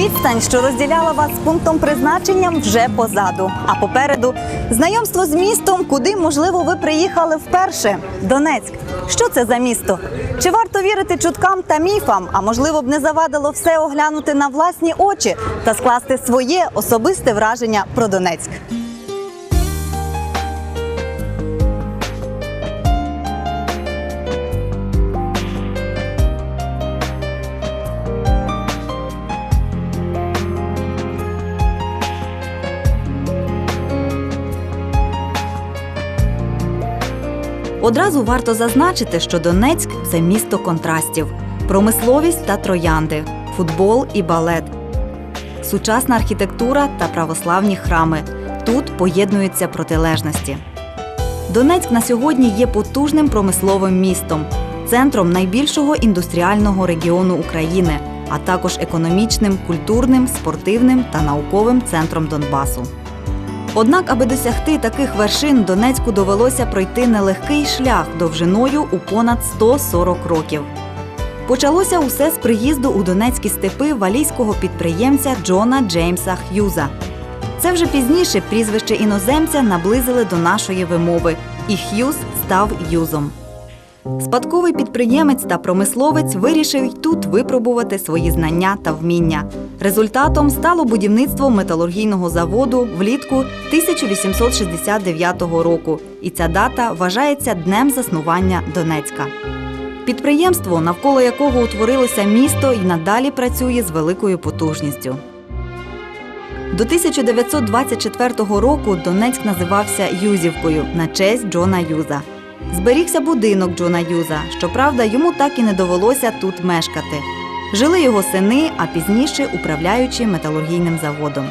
Відстань, що розділяла вас з пунктом призначення, вже позаду. А попереду знайомство з містом, куди можливо ви приїхали вперше. Донецьк. Що це за місто? Чи варто вірити чуткам та міфам? А можливо б не завадило все оглянути на власні очі та скласти своє особисте враження про Донецьк. Одразу варто зазначити, що Донецьк це місто контрастів, промисловість та троянди, футбол і балет, сучасна архітектура та православні храми. Тут поєднуються протилежності. Донецьк на сьогодні є потужним промисловим містом, центром найбільшого індустріального регіону України, а також економічним, культурним, спортивним та науковим центром Донбасу. Однак, аби досягти таких вершин, Донецьку довелося пройти нелегкий шлях довжиною у понад 140 років. Почалося усе з приїзду у Донецькі степи валійського підприємця Джона Джеймса Х'юза. Це вже пізніше прізвище іноземця наблизили до нашої вимови, і Х'юз став юзом. Спадковий підприємець та промисловець вирішив й тут випробувати свої знання та вміння. Результатом стало будівництво металургійного заводу влітку 1869 року, і ця дата вважається днем заснування Донецька. Підприємство, навколо якого утворилося місто, і надалі працює з великою потужністю. До 1924 року Донецьк називався Юзівкою на честь Джона Юза. Зберігся будинок Джона Юза. Щоправда, йому так і не довелося тут мешкати. Жили його сини, а пізніше управляючи металургійним заводом.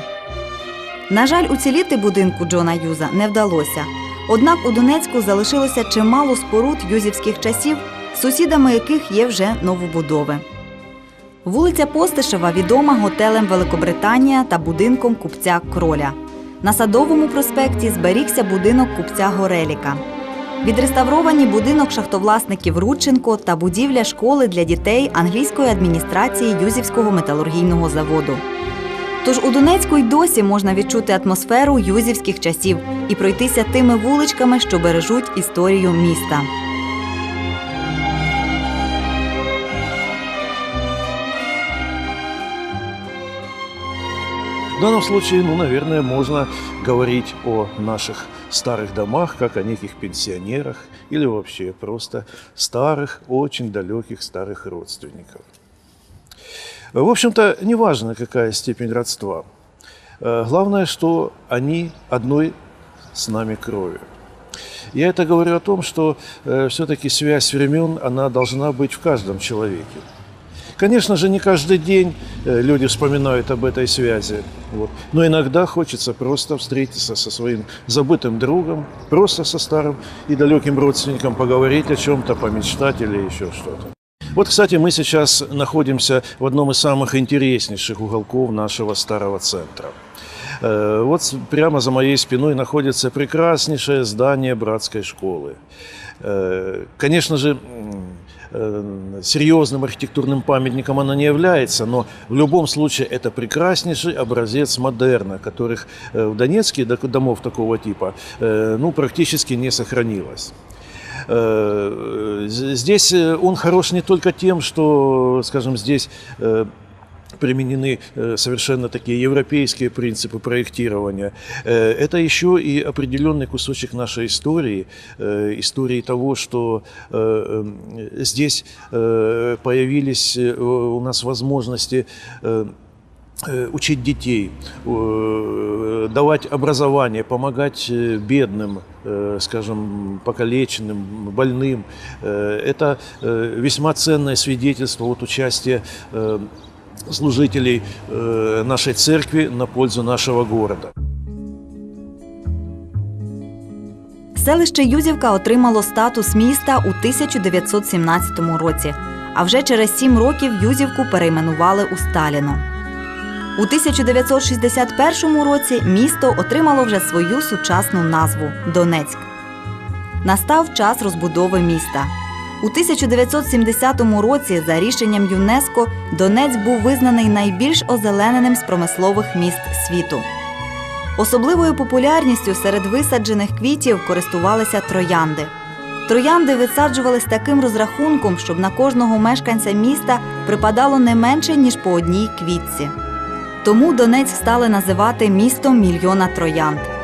На жаль, уціліти будинку Джона Юза не вдалося. Однак у Донецьку залишилося чимало споруд юзівських часів, сусідами яких є вже новобудови. Вулиця Постишева відома готелем Великобританія та будинком купця Кроля. На садовому проспекті зберігся будинок купця Гореліка. Відреставровані будинок шахтовласників Рудченко та будівля школи для дітей англійської адміністрації Юзівського металургійного заводу. Тож у Донецьку й досі можна відчути атмосферу юзівських часів і пройтися тими вуличками, що бережуть історію міста. В данном случае, ну, наверное, можно говорить о наших старых домах, как о неких пенсионерах или вообще просто старых, очень далеких старых родственников. В общем-то, неважно, какая степень родства. Э, Главное, что они одной с нами крови. Я это говорю о том, что все-таки связь времен, она должна быть в каждом человеке. Конечно же, не каждый день э, люди вспоминают об этой связи. Вот. Но иногда хочется просто встретиться со своим забытым другом, просто со старым и далеким родственником, поговорить о чем-то, помечтать или еще что-то. Вот, кстати, мы сейчас находимся в одном из самых интереснейших уголков нашего старого центра. Э, Вот прямо за моей спиной находится прекраснейшее здание братской школы. Э, Конечно же, серьезным архитектурным памятником оно не является, но в любом случае это прекраснейший образец модерна, которых э, в Донецке док- домов такого типа э, ну, практически не сохранилось. Э, з- Здесь э, он хорош не только тем, что, скажем, здесь э, применены э, совершенно такие европейские принципы проектирования. Э, Это еще и определенный кусочек нашей истории, э, истории того, что здесь появились у нас возможности учить детей, давать образование, помогать бедным, скажем, покалеченным, больным. Это весьма ценное свидетельство вот участия служителей э, нашей церкви на пользу нашего города. Селище Юзівка отримало статус міста у 1917 році, а вже через сім років Юзівку перейменували у Сталіно. У 1961 році місто отримало вже свою сучасну назву Донецьк. Настав час розбудови міста. У 1970 році за рішенням ЮНЕСКО Донець був визнаний найбільш озелененим з промислових міст світу. Особливою популярністю серед висаджених квітів користувалися троянди. Троянди висаджували з таким розрахунком, щоб на кожного мешканця міста припадало не менше ніж по одній квітці. Тому Донецьк стали називати містом мільйона троянд.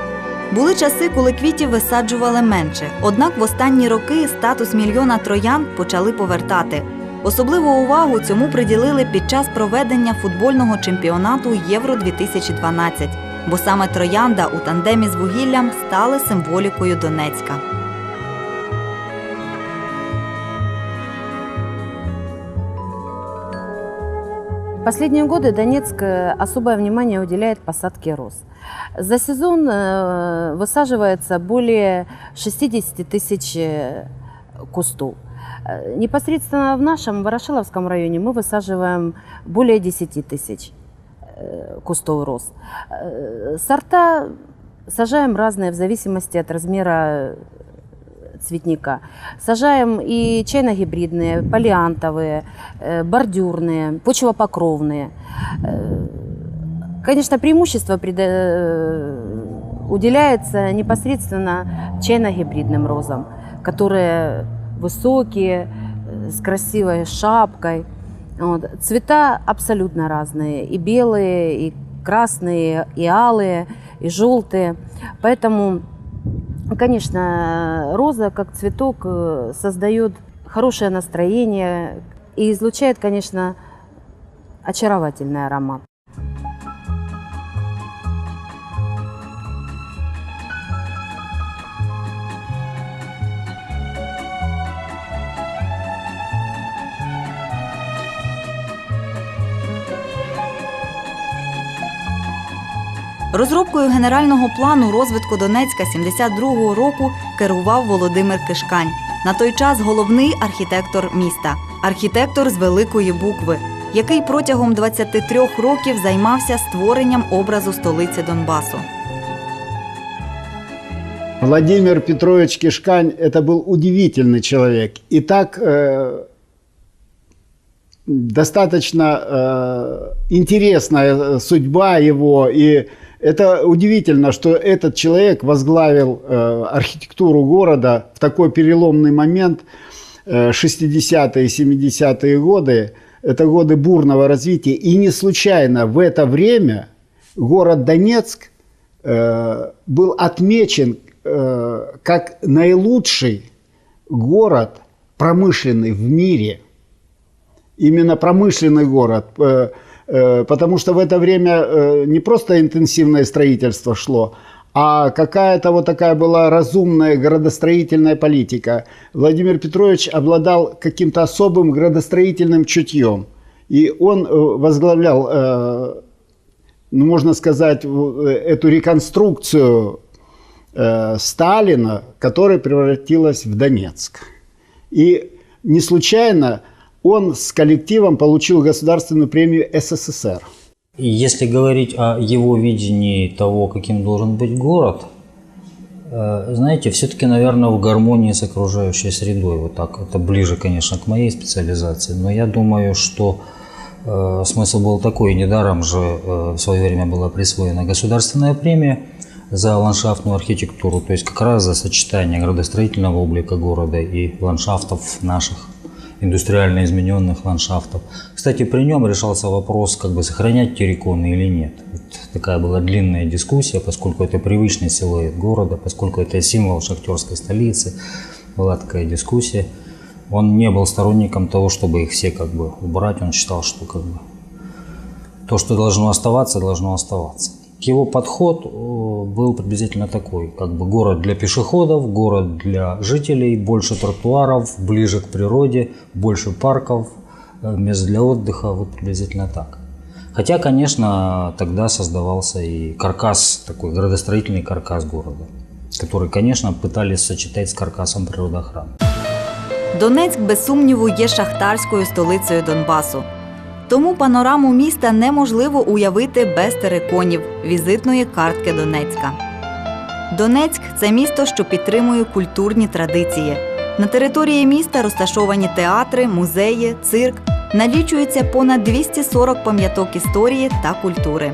Були часи, коли квітів висаджували менше. Однак в останні роки статус мільйона троянд почали повертати. Особливу увагу цьому приділили під час проведення футбольного чемпіонату Євро 2012 бо саме троянда у тандемі з вугіллям стали символікою Донецька. Последние годы Донецк э, особое внимание уделяет посадке роз. За сезон э, высаживается более 60 тысяч э, кустов. Э, Непосредственно в нашем Ворошиловском районе мы высаживаем более 10 тысяч э, кустов роз. Э, Сорта сажаем разные в зависимости от размера цветника. Сажаем и чайно-гибридные, полиантовые, э, бордюрные, почвопокровные. Конечно, преимущество э, уделяется непосредственно чайно-гибридным розам, которые высокие, э, с красивой шапкой. Вот. Цвета абсолютно разные. И белые, и красные, и алые, и желтые. Поэтому Конечно, роза как цветок э, создает хорошее настроение и излучает, конечно, очаровательный аромат. Розробкою генерального плану розвитку Донецька 72-го року керував Володимир Кишкань. На той час головний архітектор міста, архітектор з великої букви, який протягом 23 років займався створенням образу столиці Донбасу. Владимир Петрович Кишкань – это был удивительный человек. И так э, достаточно э, интересная судьба его. И это удивительно, что этот человек возглавил э, архитектуру города в такой переломный момент э, 60-е и 70-е годы. Это годы бурного развития. И не случайно в это время город Донецк э, был отмечен э, как наилучший город промышленный в мире. Именно промышленный город. э, Потому что в это время э, не просто интенсивное строительство шло, а какая-то вот такая была разумная градостроительная политика. Владимир Петрович обладал каким-то особым градостроительным чутьем. И он э, возглавлял, э, ну, можно сказать, э, эту реконструкцию э, Сталина, которая превратилась в Донецк. И не случайно он с коллективом получил государственную премию СССР. Если говорить о его видении того, каким должен быть город, э, знаете, все-таки, наверное, в гармонии с окружающей средой. Вот так. Это ближе, конечно, к моей специализации. Но я думаю, что э, смысл был такой. Недаром же э, в свое время была присвоена государственная премия за ландшафтную архитектуру, то есть как раз за сочетание градостроительного облика города и ландшафтов наших индустриально измененных ландшафтов. Кстати, при нем решался вопрос, как бы сохранять терриконы или нет. Вот такая была длинная дискуссия, поскольку это привычный силуэт города, поскольку это символ шахтерской столицы. Была такая дискуссия. Он не был сторонником того, чтобы их все как бы убрать. Он считал, что как бы то, что должно оставаться, должно оставаться. Его подход э, был приблизительно такой, как бы город для пешеходов, город для жителей, больше тротуаров, ближе к природе, больше парков, э, мест для отдыха, вот приблизительно так. Хотя, конечно, тогда создавался и каркас, такой градостроительный каркас города, который, конечно, пытались сочетать с каркасом природоохраны. Донецьк, без сумніву, є шахтарською столицею Донбасу. Тому панораму міста неможливо уявити без териконів візитної картки Донецька. Донецьк це місто, що підтримує культурні традиції. На території міста розташовані театри, музеї, цирк. Налічується понад 240 пам'яток історії та культури.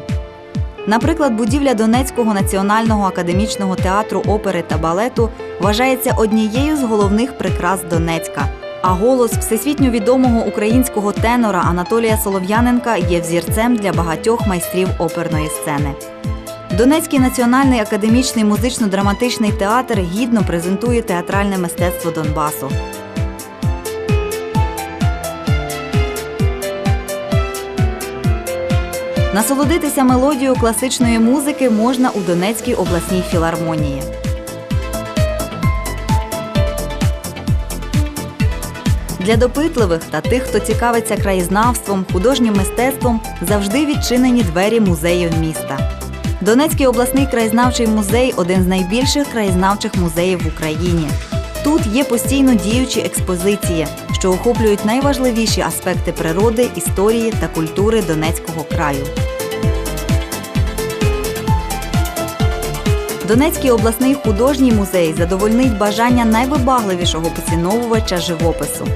Наприклад, будівля Донецького національного академічного театру опери та балету вважається однією з головних прикрас Донецька. А голос всесвітньо відомого українського тенора Анатолія Солов'яненка є взірцем для багатьох майстрів оперної сцени. Донецький національний академічний музично-драматичний театр гідно презентує театральне мистецтво Донбасу. Насолодитися мелодією класичної музики можна у Донецькій обласній філармонії. Для допитливих та тих, хто цікавиться краєзнавством, художнім мистецтвом, завжди відчинені двері музеїв міста. Донецький обласний краєзнавчий музей один з найбільших краєзнавчих музеїв в Україні. Тут є постійно діючі експозиції, що охоплюють найважливіші аспекти природи, історії та культури Донецького краю. Донецький обласний художній музей задовольнить бажання найвибагливішого поціновувача живопису.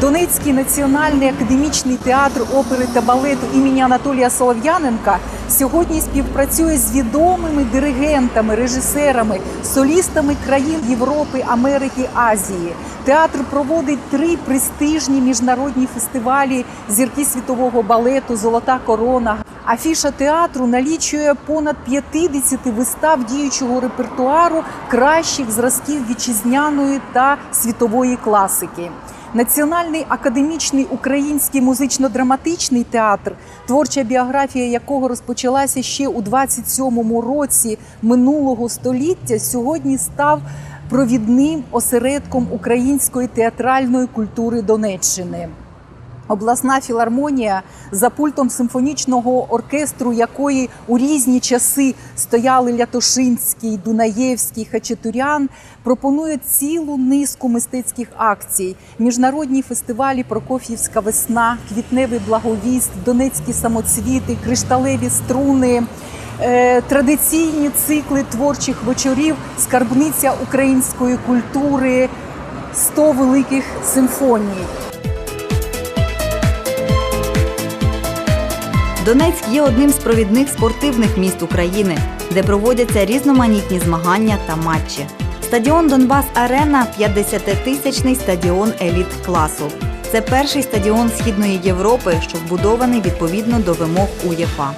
Донецький національний академічний театр опери та балету імені Анатолія Солов'яненка сьогодні співпрацює з відомими диригентами, режисерами, солістами країн Європи, Америки, Азії. Театр проводить три престижні міжнародні фестивалі зірки світового балету Золота корона. Афіша театру налічує понад 50 вистав діючого репертуару кращих зразків вітчизняної та світової класики. Національний академічний український музично-драматичний театр, творча біографія якого розпочалася ще у 27-му році минулого століття, сьогодні став провідним осередком української театральної культури Донеччини. Обласна філармонія за пультом симфонічного оркестру, якої у різні часи стояли Лятошинський, Дунаєвський, Хачатурян, пропонує цілу низку мистецьких акцій: міжнародні фестивалі Прокоф'ївська весна, Квітневий благовіст, Донецькі самоцвіти, Кришталеві струни. е, Традиційні цикли творчих вечорів, скарбниця української культури, 100 великих симфоній. Донецьк є одним з провідних спортивних міст України, де проводяться різноманітні змагання та матчі. Стадіон Донбас Арена 50-тисячний стадіон еліт класу. Це перший стадіон Східної Європи, що вбудований відповідно до вимог УЄФА.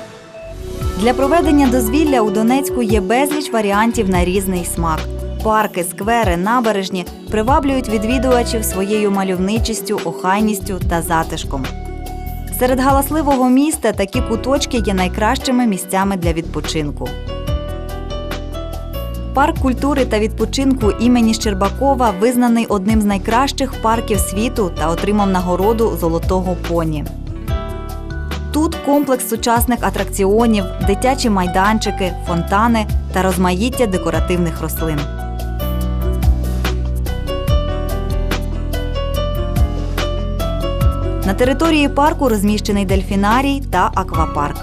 Для проведення дозвілля у Донецьку є безліч варіантів на різний смак. Парки, сквери, набережні приваблюють відвідувачів своєю мальовничістю, охайністю та затишком. Серед галасливого міста такі куточки є найкращими місцями для відпочинку. Парк культури та відпочинку імені Щербакова визнаний одним з найкращих парків світу та отримав нагороду Золотого поні. Тут комплекс сучасних атракціонів, дитячі майданчики, фонтани та розмаїття декоративних рослин. На території парку розміщений дельфінарій та аквапарк.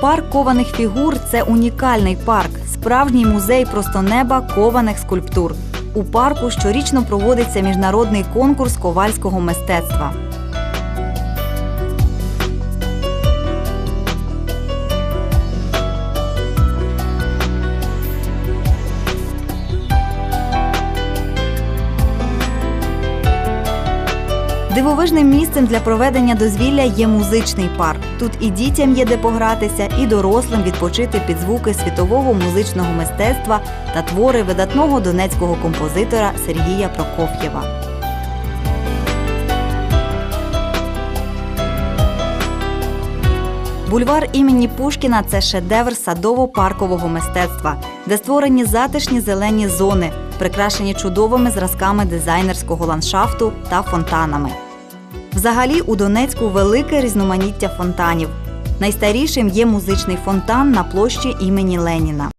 Парк кованих фігур це унікальний парк, справжній музей просто неба кованих скульптур. У парку щорічно проводиться міжнародний конкурс ковальського мистецтва. Дивовижним місцем для проведення дозвілля є музичний парк. Тут і дітям є де погратися, і дорослим відпочити під звуки світового музичного мистецтва та твори видатного донецького композитора Сергія Прокоф'єва. Бульвар імені Пушкіна це шедевр садово-паркового мистецтва, де створені затишні зелені зони, прикрашені чудовими зразками дизайнерського ландшафту та фонтанами. Взагалі у Донецьку велике різноманіття фонтанів. Найстарішим є музичний фонтан на площі імені Леніна.